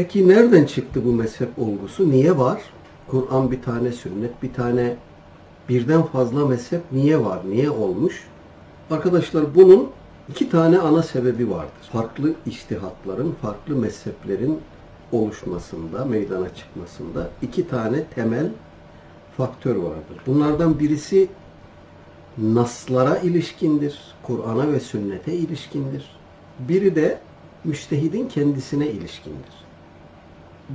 Peki nereden çıktı bu mezhep olgusu? Niye var? Kur'an bir tane, sünnet bir tane, birden fazla mezhep niye var? Niye olmuş? Arkadaşlar bunun iki tane ana sebebi vardır. Farklı iştihatların, farklı mezheplerin oluşmasında, meydana çıkmasında iki tane temel faktör vardır. Bunlardan birisi naslara ilişkindir, Kur'an'a ve sünnete ilişkindir. Biri de müştehidin kendisine ilişkindir.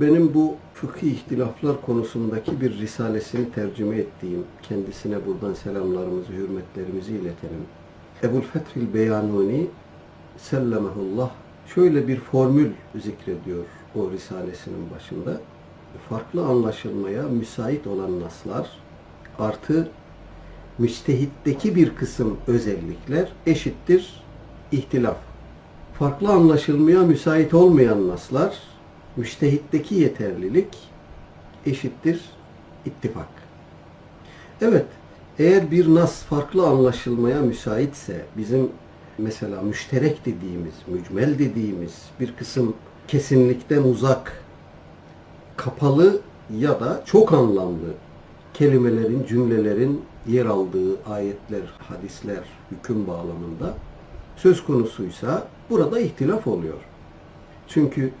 Benim bu fıkhi ihtilaflar konusundaki bir risalesini tercüme ettiğim, kendisine buradan selamlarımızı, hürmetlerimizi iletelim. Ebul Fethil Beyanuni sellemehullah şöyle bir formül zikrediyor o risalesinin başında. Farklı anlaşılmaya müsait olan naslar artı müstehitteki bir kısım özellikler eşittir ihtilaf. Farklı anlaşılmaya müsait olmayan naslar müstehitteki yeterlilik eşittir ittifak. Evet, eğer bir nas farklı anlaşılmaya müsaitse bizim mesela müşterek dediğimiz, mücmel dediğimiz bir kısım kesinlikten uzak, kapalı ya da çok anlamlı kelimelerin, cümlelerin yer aldığı ayetler, hadisler, hüküm bağlamında söz konusuysa burada ihtilaf oluyor. Çünkü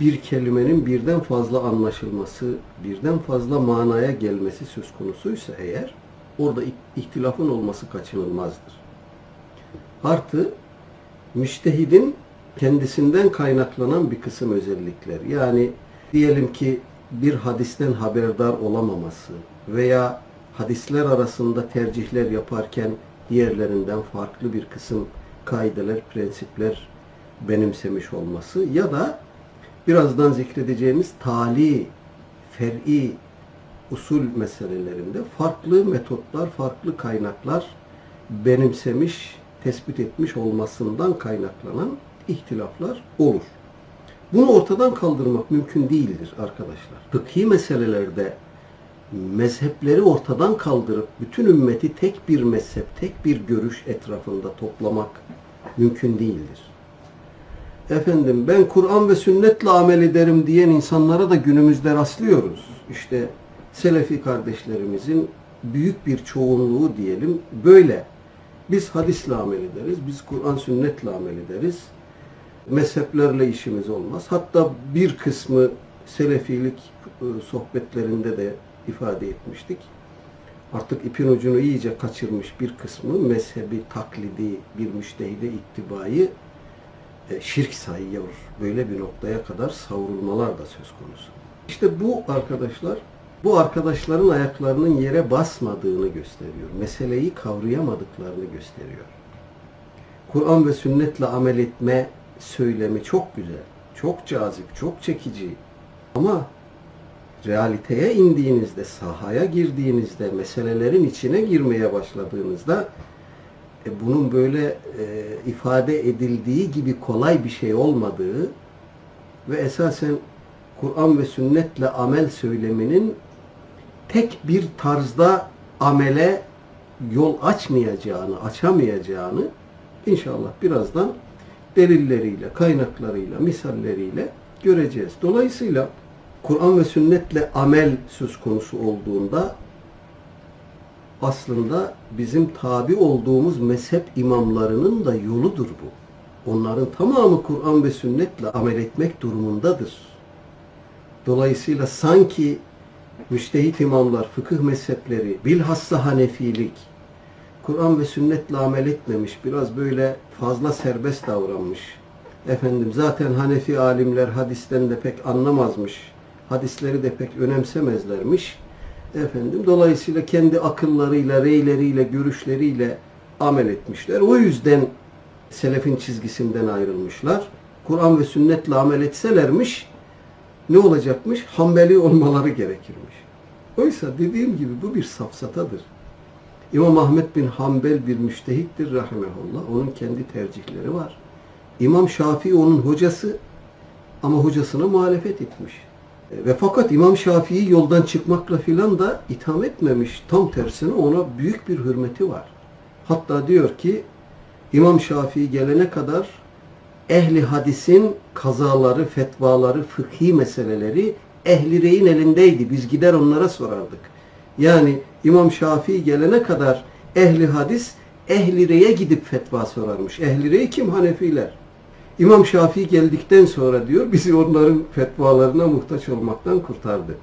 bir kelimenin birden fazla anlaşılması, birden fazla manaya gelmesi söz konusuysa eğer orada ihtilafın olması kaçınılmazdır. Artı müştehidin kendisinden kaynaklanan bir kısım özellikler. Yani diyelim ki bir hadisten haberdar olamaması veya hadisler arasında tercihler yaparken diğerlerinden farklı bir kısım kaideler, prensipler benimsemiş olması ya da birazdan zikredeceğimiz tali, fer'i usul meselelerinde farklı metotlar, farklı kaynaklar benimsemiş, tespit etmiş olmasından kaynaklanan ihtilaflar olur. Bunu ortadan kaldırmak mümkün değildir arkadaşlar. Fıkhi meselelerde mezhepleri ortadan kaldırıp bütün ümmeti tek bir mezhep, tek bir görüş etrafında toplamak mümkün değildir. Efendim ben Kur'an ve sünnetle amel ederim diyen insanlara da günümüzde rastlıyoruz. İşte Selefi kardeşlerimizin büyük bir çoğunluğu diyelim böyle. Biz hadisle amel ederiz, biz Kur'an sünnetle amel ederiz. Mezheplerle işimiz olmaz. Hatta bir kısmı Selefilik e, sohbetlerinde de ifade etmiştik. Artık ipin ucunu iyice kaçırmış bir kısmı mezhebi, taklidi, bir müştehide ittibayı şirk sayıyor. Böyle bir noktaya kadar savrulmalar da söz konusu. İşte bu arkadaşlar, bu arkadaşların ayaklarının yere basmadığını gösteriyor. Meseleyi kavrayamadıklarını gösteriyor. Kur'an ve sünnetle amel etme söylemi çok güzel, çok cazip, çok çekici. Ama realiteye indiğinizde, sahaya girdiğinizde, meselelerin içine girmeye başladığınızda e, bunun böyle e, ifade edildiği gibi kolay bir şey olmadığı ve esasen Kur'an ve sünnetle amel söyleminin tek bir tarzda amele yol açmayacağını, açamayacağını inşallah birazdan delilleriyle, kaynaklarıyla, misalleriyle göreceğiz. Dolayısıyla Kur'an ve sünnetle amel söz konusu olduğunda aslında bizim tabi olduğumuz mezhep imamlarının da yoludur bu. Onların tamamı Kur'an ve sünnetle amel etmek durumundadır. Dolayısıyla sanki müştehit imamlar, fıkıh mezhepleri, bilhassa Hanefilik, Kur'an ve sünnetle amel etmemiş, biraz böyle fazla serbest davranmış. Efendim zaten Hanefi alimler hadisten de pek anlamazmış, hadisleri de pek önemsemezlermiş Efendim dolayısıyla kendi akıllarıyla, reyleriyle, görüşleriyle amel etmişler. O yüzden selefin çizgisinden ayrılmışlar. Kur'an ve sünnetle amel etselermiş ne olacakmış? Hanbeli olmaları gerekirmiş. Oysa dediğim gibi bu bir safsatadır. İmam Ahmet bin Hanbel bir müştehittir rahimehullah. Onun kendi tercihleri var. İmam Şafii onun hocası ama hocasına muhalefet etmiş. Ve fakat İmam Şafii yoldan çıkmakla filan da itham etmemiş. Tam tersine ona büyük bir hürmeti var. Hatta diyor ki İmam Şafii gelene kadar ehli hadisin kazaları, fetvaları, fıkhi meseleleri ehli reyin elindeydi. Biz gider onlara sorardık. Yani İmam Şafii gelene kadar ehli hadis ehli reye gidip fetva sorarmış. Ehli rey kim? Hanefiler. İmam Şafii geldikten sonra diyor bizi onların fetvalarına muhtaç olmaktan kurtardı.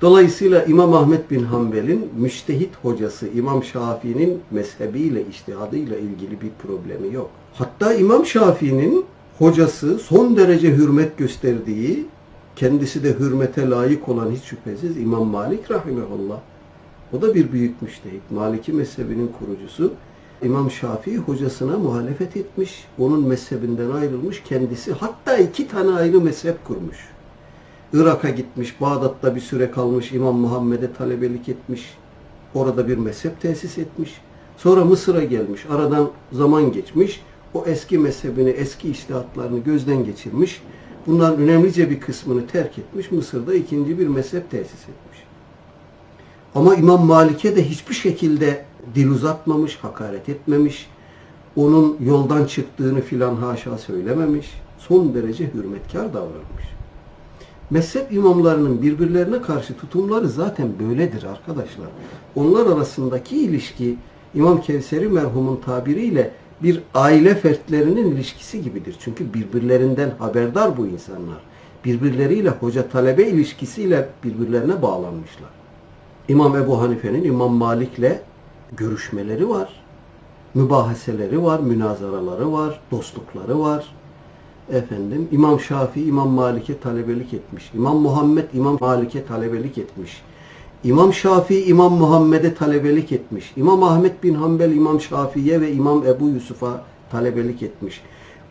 Dolayısıyla İmam Ahmet bin Hanbel'in müştehit hocası İmam Şafii'nin mezhebiyle, iştihadıyla ilgili bir problemi yok. Hatta İmam Şafii'nin hocası son derece hürmet gösterdiği, kendisi de hürmete layık olan hiç şüphesiz İmam Malik rahimehullah. O da bir büyük müştehit. Maliki mezhebinin kurucusu. İmam Şafii hocasına muhalefet etmiş. Onun mezhebinden ayrılmış. Kendisi hatta iki tane ayrı mezhep kurmuş. Irak'a gitmiş, Bağdat'ta bir süre kalmış, İmam Muhammed'e talebelik etmiş. Orada bir mezhep tesis etmiş. Sonra Mısır'a gelmiş, aradan zaman geçmiş. O eski mezhebini, eski iştihatlarını gözden geçirmiş. Bunların önemlice bir kısmını terk etmiş. Mısır'da ikinci bir mezhep tesis etmiş. Ama İmam Malik'e de hiçbir şekilde dil uzatmamış, hakaret etmemiş. Onun yoldan çıktığını filan haşa söylememiş. Son derece hürmetkar davranmış. Mezhep imamlarının birbirlerine karşı tutumları zaten böyledir arkadaşlar. Onlar arasındaki ilişki İmam Kevseri merhumun tabiriyle bir aile fertlerinin ilişkisi gibidir. Çünkü birbirlerinden haberdar bu insanlar. Birbirleriyle hoca talebe ilişkisiyle birbirlerine bağlanmışlar. İmam Ebu Hanife'nin İmam Malik'le görüşmeleri var. Mübahaseleri var, münazaraları var, dostlukları var. Efendim İmam Şafii İmam Malik'e talebelik etmiş. İmam Muhammed İmam Malik'e talebelik etmiş. İmam Şafii İmam Muhammed'e talebelik etmiş. İmam Ahmet bin Hanbel İmam Şafii'ye ve İmam Ebu Yusuf'a talebelik etmiş.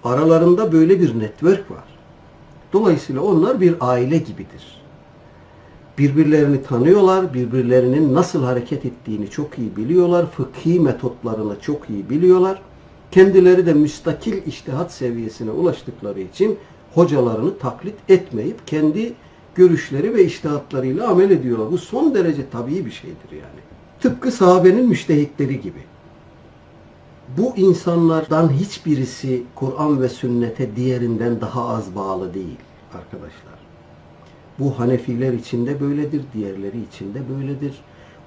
Aralarında böyle bir network var. Dolayısıyla onlar bir aile gibidir. Birbirlerini tanıyorlar, birbirlerinin nasıl hareket ettiğini çok iyi biliyorlar, fıkhi metotlarını çok iyi biliyorlar. Kendileri de müstakil iştihat seviyesine ulaştıkları için hocalarını taklit etmeyip kendi görüşleri ve iştihatlarıyla amel ediyorlar. Bu son derece tabii bir şeydir yani. Tıpkı sahabenin müştehitleri gibi. Bu insanlardan hiçbirisi Kur'an ve sünnete diğerinden daha az bağlı değil arkadaşlar. Bu Hanefiler içinde böyledir, diğerleri içinde böyledir.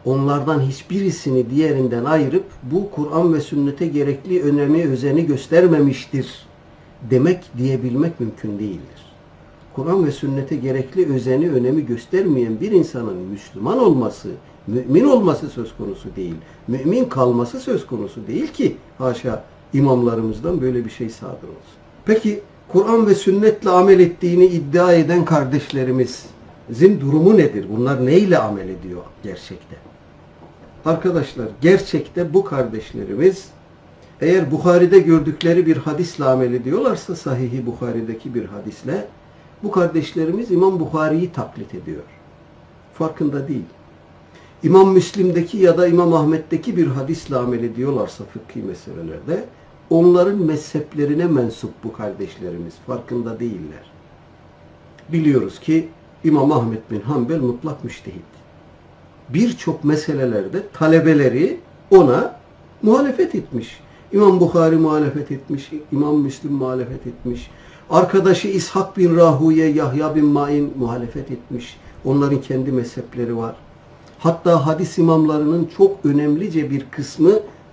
Onlardan hiçbirisini diğerinden ayırıp bu Kur'an ve sünnete gerekli önemi, özeni göstermemiştir demek diyebilmek mümkün değildir. Kur'an ve sünnete gerekli özeni, önemi göstermeyen bir insanın Müslüman olması, mümin olması söz konusu değil. Mümin kalması söz konusu değil ki haşa imamlarımızdan böyle bir şey sadır olsun. Peki Kur'an ve sünnetle amel ettiğini iddia eden kardeşlerimizin durumu nedir? Bunlar neyle amel ediyor gerçekte? Arkadaşlar gerçekte bu kardeşlerimiz eğer Bukhari'de gördükleri bir hadisle amel ediyorlarsa sahihi Bukhari'deki bir hadisle bu kardeşlerimiz İmam Bukhari'yi taklit ediyor. Farkında değil. İmam Müslim'deki ya da İmam Ahmet'teki bir hadisle amel ediyorlarsa fıkhi meselelerde onların mezheplerine mensup bu kardeşlerimiz. Farkında değiller. Biliyoruz ki İmam Ahmet bin Hanbel mutlak müştehit. Birçok meselelerde talebeleri ona muhalefet etmiş. İmam Bukhari muhalefet etmiş, İmam Müslim muhalefet etmiş. Arkadaşı İshak bin Rahuye, Yahya bin Ma'in muhalefet etmiş. Onların kendi mezhepleri var. Hatta hadis imamlarının çok önemlice bir kısmı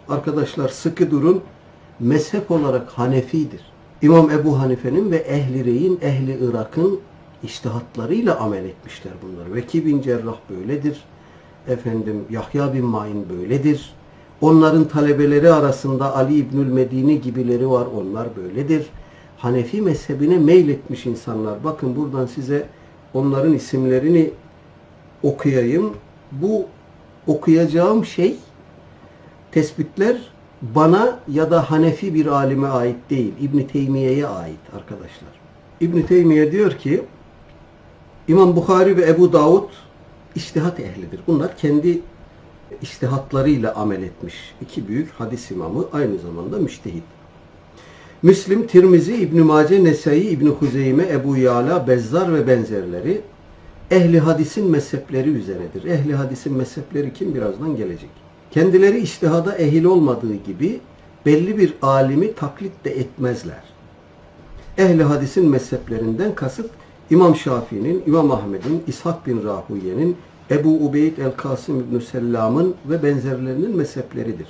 arkadaşlar sıkı durun mezhep olarak Hanefidir. İmam Ebu Hanife'nin ve Ehli Rey'in, Ehli Irak'ın iştihatlarıyla amel etmişler bunlar. Veki bin Cerrah böyledir. Efendim Yahya bin Ma'in böyledir. Onların talebeleri arasında Ali İbnül Medini gibileri var. Onlar böyledir. Hanefi mezhebine meyletmiş insanlar. Bakın buradan size onların isimlerini okuyayım. Bu okuyacağım şey tespitler bana ya da Hanefi bir alime ait değil. İbn Teymiye'ye ait arkadaşlar. İbn Teymiye diyor ki İmam Bukhari ve Ebu Davud iştihat ehlidir. Bunlar kendi iştihatlarıyla amel etmiş. iki büyük hadis imamı aynı zamanda müştehit. Müslim, Tirmizi, İbn Mace, Nesai, İbn Huzeyme, Ebu Yala, Bezzar ve benzerleri ehli hadisin mezhepleri üzeredir. Ehli hadisin mezhepleri kim birazdan gelecek. Kendileri iştihada ehil olmadığı gibi belli bir alimi taklit de etmezler. ehli hadisin mezheplerinden kasıt İmam Şafii'nin, İmam Ahmed'in, İshak bin Rahuye'nin, Ebu Ubeyd el-Kasım İbn Sellam'ın ve benzerlerinin mezhepleridir.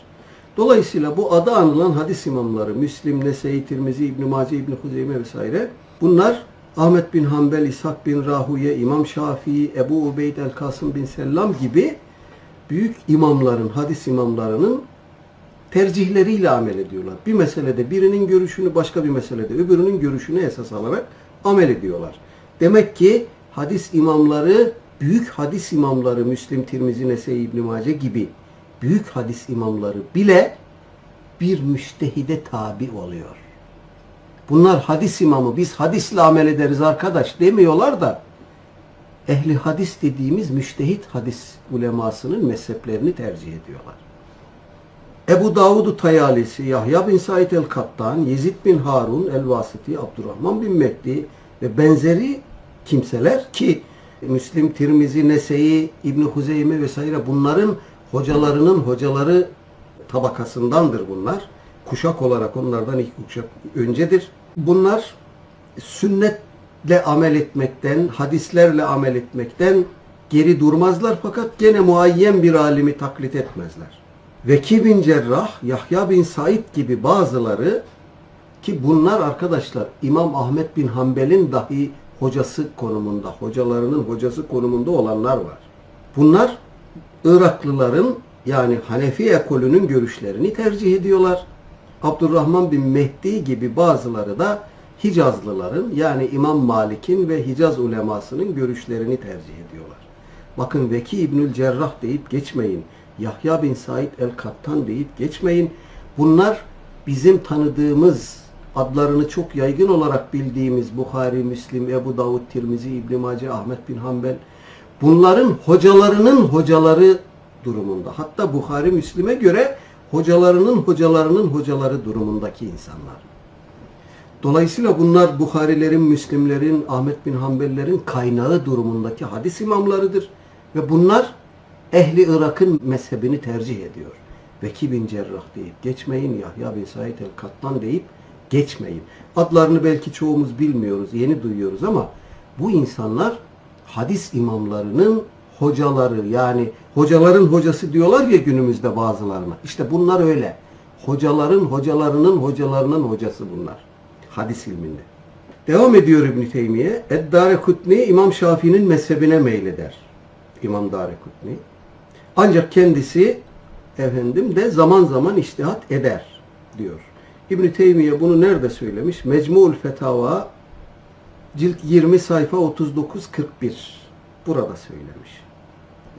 Dolayısıyla bu adı anılan hadis imamları Müslim, Nese'yi, Tirmizi, İbn Mace, İbn Huzeyme vesaire bunlar Ahmet bin Hanbel, İshak bin Rahuye, İmam Şafii, Ebu Ubeyd el-Kasım bin Sellam gibi büyük imamların, hadis imamlarının tercihleriyle amel ediyorlar. Bir meselede birinin görüşünü başka bir meselede öbürünün görüşünü esas alarak amel ediyorlar. Demek ki hadis imamları, büyük hadis imamları Müslim, Tirmizi, Nese'yi, İbn Mace gibi büyük hadis imamları bile bir müştehide tabi oluyor. Bunlar hadis imamı, biz hadisle amel ederiz arkadaş demiyorlar da ehli hadis dediğimiz müştehit hadis ulemasının mezheplerini tercih ediyorlar. Ebu Davud Tayalisi, Yahya bin Said el-Kattan, Yezid bin Harun el-Vasiti, Abdurrahman bin Mehdi ve benzeri kimseler ki Müslim, Tirmizi, Nese'yi, İbn Huzeyme vesaire bunların hocalarının hocaları tabakasındandır bunlar. Kuşak olarak onlardan ilk kuşak öncedir. Bunlar sünnetle amel etmekten, hadislerle amel etmekten geri durmazlar fakat gene muayyen bir alimi taklit etmezler. Veki bin Cerrah, Yahya bin Said gibi bazıları ki bunlar arkadaşlar İmam Ahmet bin Hanbel'in dahi hocası konumunda, hocalarının hocası konumunda olanlar var. Bunlar Iraklıların yani Hanefi ekolünün görüşlerini tercih ediyorlar. Abdurrahman bin Mehdi gibi bazıları da Hicazlıların yani İmam Malik'in ve Hicaz ulemasının görüşlerini tercih ediyorlar. Bakın Veki İbnül Cerrah deyip geçmeyin. Yahya bin Said el-Kattan deyip geçmeyin. Bunlar bizim tanıdığımız, adlarını çok yaygın olarak bildiğimiz Bukhari, Müslim, Ebu Davud, Tirmizi, İbn Mace, Ahmet bin Hanbel bunların hocalarının hocaları durumunda. Hatta Bukhari, Müslim'e göre hocalarının hocalarının hocaları durumundaki insanlar. Dolayısıyla bunlar Bukharilerin, Müslimlerin, Ahmet bin Hanbellerin kaynağı durumundaki hadis imamlarıdır. Ve bunlar ehli Irak'ın mezhebini tercih ediyor. Veki bin Cerrah deyip geçmeyin, Yahya bin Said el-Kattan deyip geçmeyin. Adlarını belki çoğumuz bilmiyoruz, yeni duyuyoruz ama bu insanlar hadis imamlarının hocaları yani hocaların hocası diyorlar ya günümüzde bazılarına. İşte bunlar öyle. Hocaların hocalarının hocalarının hocası bunlar. Hadis ilminde. Devam ediyor İbn Teymiye. Ed-Darekutni İmam Şafii'nin mezhebine meyleder. İmam Darekutni. Ancak kendisi efendim de zaman zaman iştihat eder diyor. İbn Teymiye bunu nerede söylemiş? Mecmu'ul Fetava cilt 20 sayfa 39 41 burada söylemiş.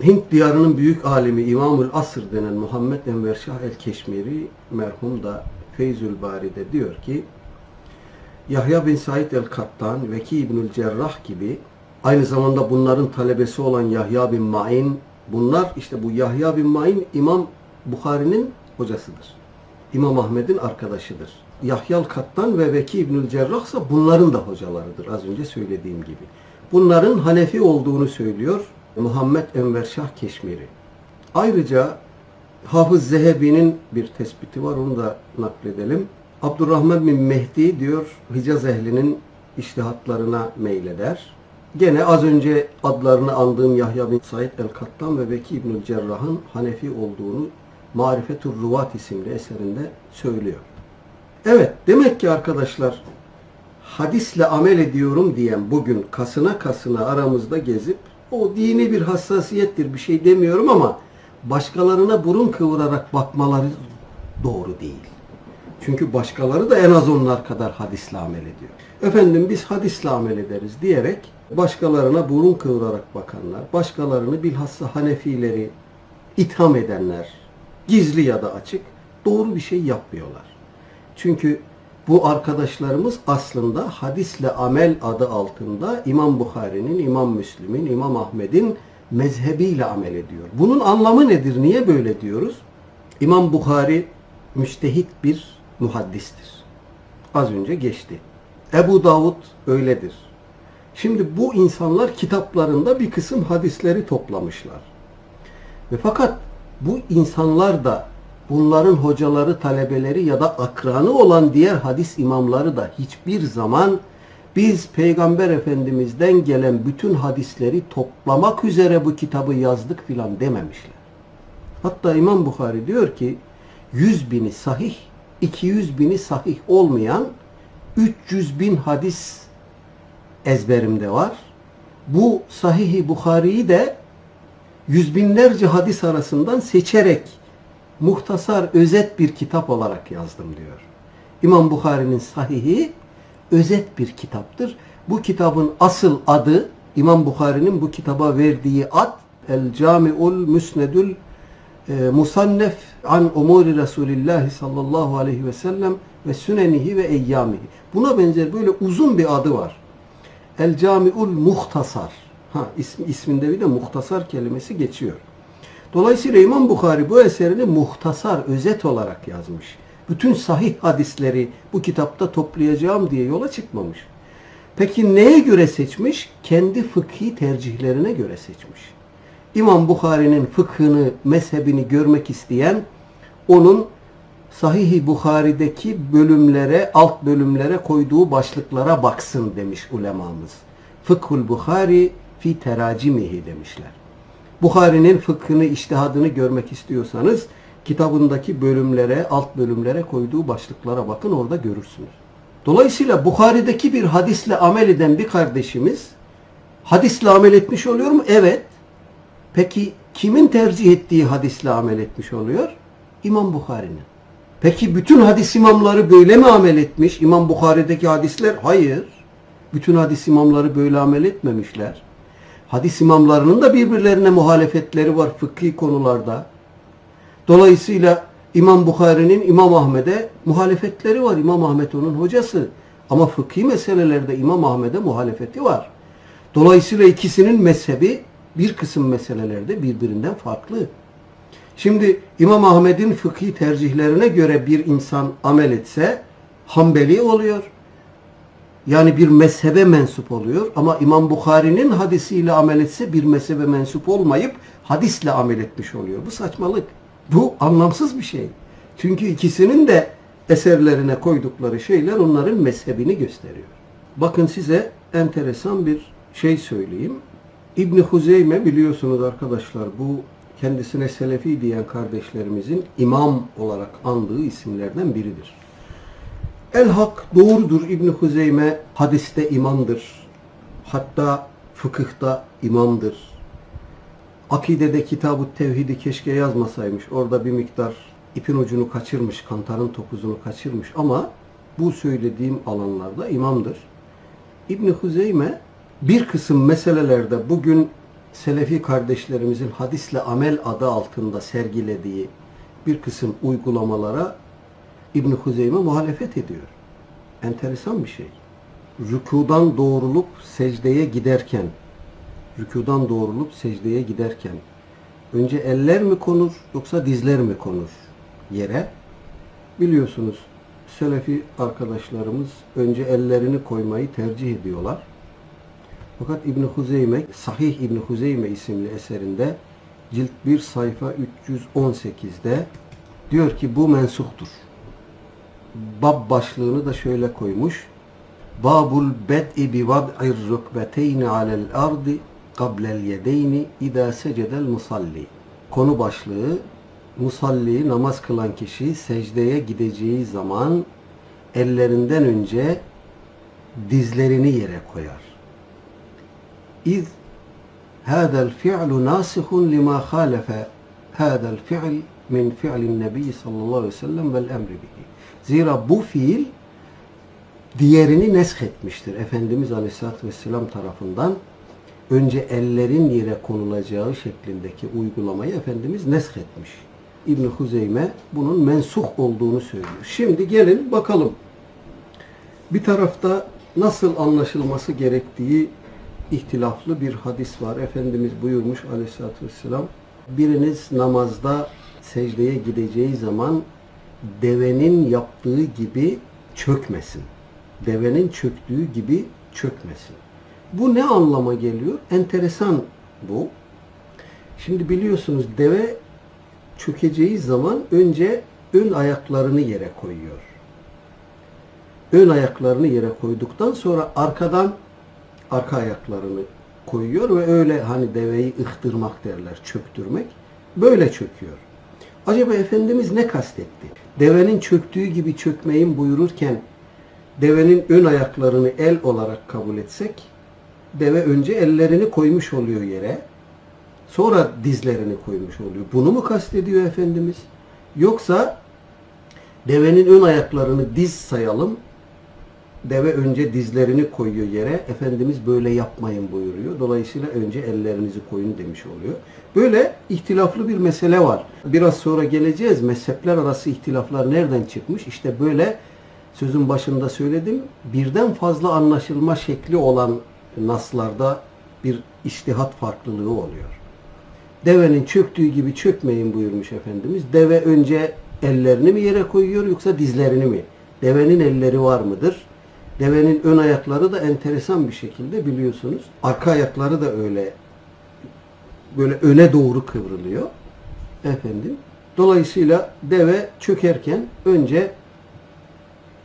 Hint diyarının büyük alimi İmamul Asr denen Muhammed Enver Şah el-Keşmiri merhum da Feyzül Bari'de diyor ki Yahya bin Said el-Kattan, Veki İbnül Cerrah gibi aynı zamanda bunların talebesi olan Yahya bin Ma'in bunlar işte bu Yahya bin Ma'in İmam Bukhari'nin hocasıdır. İmam Ahmed'in arkadaşıdır. Yahya el-Kattan ve Veki İbnül Cerrah ise bunların da hocalarıdır az önce söylediğim gibi. Bunların Hanefi olduğunu söylüyor Muhammed Enver Şah Keşmiri. Ayrıca Hafız Zehebi'nin bir tespiti var onu da nakledelim. Abdurrahman bin Mehdi diyor Hicaz ehlinin iştihatlarına meyleder. Gene az önce adlarını andığım Yahya bin Said el-Kattan ve Veki İbnül Cerrah'ın Hanefi olduğunu Marifetur Ruvat isimli eserinde söylüyor. Evet demek ki arkadaşlar hadisle amel ediyorum diyen bugün kasına kasına aramızda gezip o dini bir hassasiyettir bir şey demiyorum ama başkalarına burun kıvırarak bakmaları doğru değil. Çünkü başkaları da en az onlar kadar hadisle amel ediyor. Efendim biz hadisle amel ederiz diyerek başkalarına burun kıvırarak bakanlar, başkalarını bilhassa Hanefileri itham edenler, gizli ya da açık doğru bir şey yapmıyorlar. Çünkü bu arkadaşlarımız aslında hadisle amel adı altında İmam Bukhari'nin, İmam Müslim'in, İmam Ahmed'in mezhebiyle amel ediyor. Bunun anlamı nedir? Niye böyle diyoruz? İmam Bukhari müçtehit bir muhaddistir. Az önce geçti. Ebu Davud öyledir. Şimdi bu insanlar kitaplarında bir kısım hadisleri toplamışlar. Ve fakat bu insanlar da bunların hocaları, talebeleri ya da akranı olan diğer hadis imamları da hiçbir zaman biz Peygamber Efendimiz'den gelen bütün hadisleri toplamak üzere bu kitabı yazdık filan dememişler. Hatta İmam Bukhari diyor ki 100 bini sahih, 200 bini sahih olmayan 300 bin hadis ezberimde var. Bu Sahih-i Bukhari'yi de yüz binlerce hadis arasından seçerek muhtasar, özet bir kitap olarak yazdım diyor. İmam Bukhari'nin Sahih'i özet bir kitaptır. Bu kitabın asıl adı İmam Bukhari'nin bu kitaba verdiği ad El Cami'ul Müsnedül Musannef an umuri Resulillah sallallahu aleyhi ve sellem ve sünenihi ve eyyamihi. Buna benzer böyle uzun bir adı var. El Cami'ul Muhtasar. Ha, ismi, isminde bir de muhtasar kelimesi geçiyor. Dolayısıyla İmam Bukhari bu eserini muhtasar, özet olarak yazmış. Bütün sahih hadisleri bu kitapta toplayacağım diye yola çıkmamış. Peki neye göre seçmiş? Kendi fıkhi tercihlerine göre seçmiş. İmam Bukhari'nin fıkhını, mezhebini görmek isteyen onun Sahih-i Bukhari'deki bölümlere, alt bölümlere koyduğu başlıklara baksın demiş ulemamız. Fıkhul Bukhari fi teracimihi demişler. Bukhari'nin fıkhını, iştihadını görmek istiyorsanız kitabındaki bölümlere, alt bölümlere koyduğu başlıklara bakın orada görürsünüz. Dolayısıyla Bukhari'deki bir hadisle amel eden bir kardeşimiz hadisle amel etmiş oluyor mu? Evet. Peki kimin tercih ettiği hadisle amel etmiş oluyor? İmam Bukhari'nin. Peki bütün hadis imamları böyle mi amel etmiş? İmam Bukhari'deki hadisler? Hayır. Bütün hadis imamları böyle amel etmemişler. Hadis imamlarının da birbirlerine muhalefetleri var fıkhi konularda. Dolayısıyla İmam Bukhari'nin İmam Ahmet'e muhalefetleri var. İmam Ahmet onun hocası. Ama fıkhi meselelerde İmam Ahmet'e muhalefeti var. Dolayısıyla ikisinin mezhebi bir kısım meselelerde birbirinden farklı. Şimdi İmam Ahmet'in fıkhi tercihlerine göre bir insan amel etse Hanbeli oluyor. Yani bir mezhebe mensup oluyor. Ama İmam Bukhari'nin hadisiyle amel etse bir mezhebe mensup olmayıp hadisle amel etmiş oluyor. Bu saçmalık. Bu anlamsız bir şey. Çünkü ikisinin de eserlerine koydukları şeyler onların mezhebini gösteriyor. Bakın size enteresan bir şey söyleyeyim. İbni Huzeyme biliyorsunuz arkadaşlar bu kendisine Selefi diyen kardeşlerimizin imam olarak andığı isimlerden biridir. El Hak doğrudur İbni Huzeyme hadiste imamdır. Hatta fıkıhta imamdır. Akidede kitab Tevhid'i keşke yazmasaymış. Orada bir miktar ipin ucunu kaçırmış, kantarın topuzunu kaçırmış ama bu söylediğim alanlarda imamdır. İbni Huzeyme bir kısım meselelerde bugün Selefi kardeşlerimizin hadisle amel adı altında sergilediği bir kısım uygulamalara İbn Huzeyme muhalefet ediyor. Enteresan bir şey. Rükudan doğrulup secdeye giderken rükudan doğrulup secdeye giderken önce eller mi konur yoksa dizler mi konur yere? Biliyorsunuz Selefi arkadaşlarımız önce ellerini koymayı tercih ediyorlar. Fakat İbn Huzeyme Sahih İbn Huzeyme isimli eserinde cilt 1 sayfa 318'de diyor ki bu mensuhtur. Bab başlığını da şöyle koymuş. Babul bed'i bi vad'ir rukbeteyni alel ardi qablel yedeyni idâ secedel musalli. Konu başlığı musalli namaz kılan kişi secdeye gideceği zaman ellerinden önce dizlerini yere koyar. İz هذا الفعل ناسخ لما خالف هذا الفعل من فعل النبي sallallahu aleyhi ve sellem vel emri bihi. Zira bu fiil diğerini nesk etmiştir. Efendimiz Aleyhisselatü Vesselam tarafından önce ellerin yere konulacağı şeklindeki uygulamayı Efendimiz nesk etmiş. İbn Huzeyme bunun mensuh olduğunu söylüyor. Şimdi gelin bakalım. Bir tarafta nasıl anlaşılması gerektiği ihtilaflı bir hadis var. Efendimiz buyurmuş aleyhissalatü vesselam biriniz namazda secdeye gideceği zaman devenin yaptığı gibi çökmesin. Devenin çöktüğü gibi çökmesin. Bu ne anlama geliyor? Enteresan bu. Şimdi biliyorsunuz deve çökeceği zaman önce ön ayaklarını yere koyuyor. Ön ayaklarını yere koyduktan sonra arkadan arka ayaklarını koyuyor ve öyle hani deveyi ıhtırmak derler, çöktürmek. Böyle çöküyor. Acaba Efendimiz ne kastetti? Devenin çöktüğü gibi çökmeyin buyururken devenin ön ayaklarını el olarak kabul etsek deve önce ellerini koymuş oluyor yere. Sonra dizlerini koymuş oluyor. Bunu mu kastediyor Efendimiz? Yoksa devenin ön ayaklarını diz sayalım. Deve önce dizlerini koyuyor yere. Efendimiz böyle yapmayın buyuruyor. Dolayısıyla önce ellerinizi koyun demiş oluyor. Böyle ihtilaflı bir mesele var. Biraz sonra geleceğiz. Mezhepler arası ihtilaflar nereden çıkmış? İşte böyle sözün başında söyledim. Birden fazla anlaşılma şekli olan naslarda bir iştihat farklılığı oluyor. Devenin çöktüğü gibi çökmeyin buyurmuş Efendimiz. Deve önce ellerini mi yere koyuyor yoksa dizlerini mi? Devenin elleri var mıdır? Devenin ön ayakları da enteresan bir şekilde biliyorsunuz. Arka ayakları da öyle böyle öne doğru kıvrılıyor. Efendim. Dolayısıyla deve çökerken önce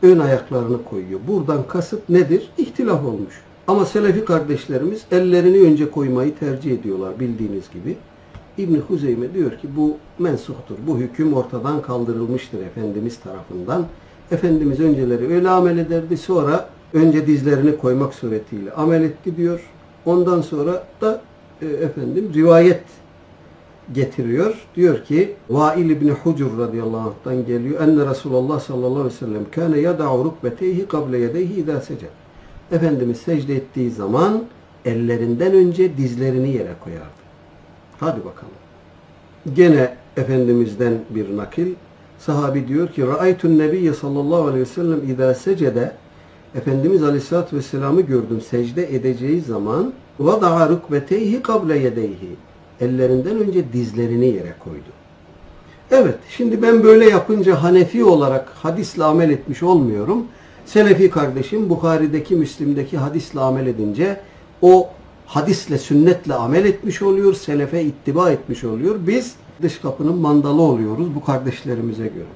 ön ayaklarını koyuyor. Buradan kasıt nedir? İhtilaf olmuş. Ama Selefi kardeşlerimiz ellerini önce koymayı tercih ediyorlar bildiğiniz gibi. İbn Huzeyme diyor ki bu mensuhtur. Bu hüküm ortadan kaldırılmıştır Efendimiz tarafından. Efendimiz önceleri öyle amel ederdi. Sonra önce dizlerini koymak suretiyle amel etti diyor. Ondan sonra da e, efendim rivayet getiriyor. Diyor ki Vail ibn Hucur radıyallahu anh'tan geliyor. Enne Resulullah sallallahu aleyhi ve sellem kâne yada'u rukbeteyhi kable yedeyhi idâ seced. Efendimiz secde ettiği zaman ellerinden önce dizlerini yere koyardı. Hadi bakalım. Gene Efendimiz'den bir nakil sahabi diyor ki Ra'aytun nebiyye sallallahu aleyhi ve sellem idâ secede Efendimiz aleyhissalatü vesselam'ı gördüm secde edeceği zaman vada'a rukbeteyhi kable yedeyhi ellerinden önce dizlerini yere koydu. Evet, şimdi ben böyle yapınca Hanefi olarak hadisle amel etmiş olmuyorum. Selefi kardeşim Bukhari'deki, Müslim'deki hadisle amel edince o hadisle, sünnetle amel etmiş oluyor, selefe ittiba etmiş oluyor. Biz dış kapının mandalı oluyoruz bu kardeşlerimize göre.